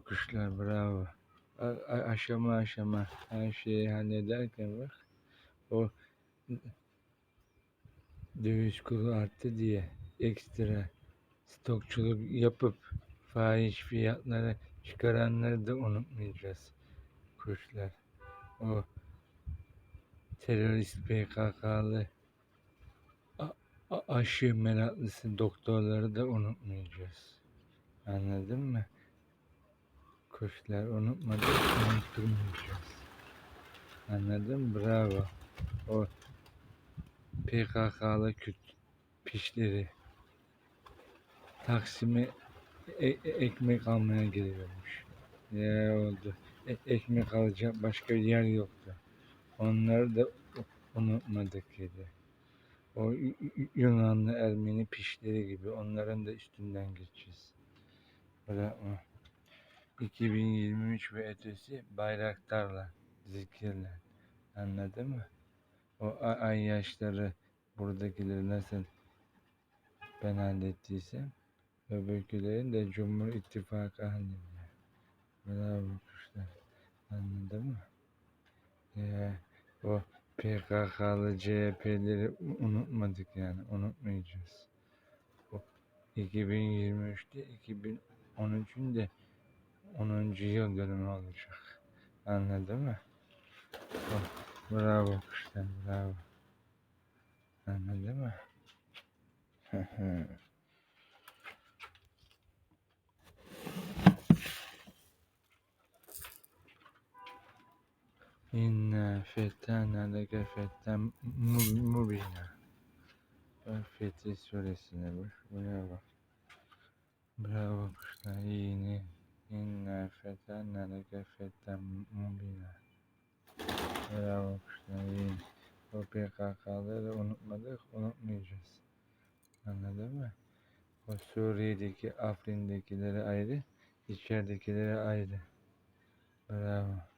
Bravo kuşlar bravo. A- aşama aşama her şeyi hallederken bak o döviz kuru arttı diye ekstra stokçuluk yapıp fahiş fiyatlara çıkaranları da unutmayacağız kuşlar. O terörist PKK'lı aşı meraklısı doktorları da unutmayacağız. Anladın mı? Kuşlar unutmadık, unutturmayacağız. Anladın? Bravo. O PKK'lı Kürt pişleri Taksim'e e- e- ekmek almaya geliyormuş. Ya oldu. E- ekmek alacak başka yer yoktu. Onları da unutmadık dedi. O Yunanlı Ermeni pişleri gibi onların da üstünden geçeceğiz. Bırakma. 2023 ve ötesi bayraktarla, zikirle. Anladın mı? O ay yaşları buradakileri nasıl ben hallettiysem öbürkülerin de Cumhur İttifakı halinde. Bravo kuşlar. Anladın mı? Ya, o PKK'lı CHP'leri unutmadık yani. Unutmayacağız. O 2023'te 2013'ün de 10. yıl dönümü olacak. Anladın mı? Oh, bravo kuşlar, bravo. Anladın mı? İnna fetana leke fetten mu- mubina. Fetih suresine bak. Bravo. Bravo kuşlar. İyi. Leke fetten mubina. Bravo kuşlar. İyi. O PKK'ları unutmadık, unutmayacağız. Anladın mı? O Suriye'deki, Afrin'dekileri ayrı, içeridekileri ayrı. Bravo.